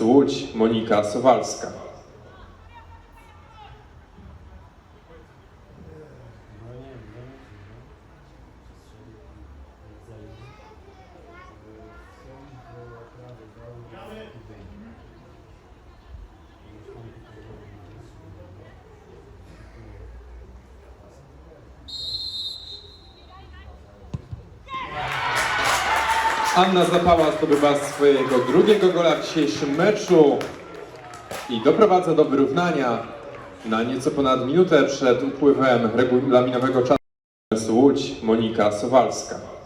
Łódź Monika Sowalska. Anna Zapała zdobywa swojego drugiego gola w dzisiejszym meczu i doprowadza do wyrównania na nieco ponad minutę przed upływem regulaminowego czasu Łódź Monika Sowalska.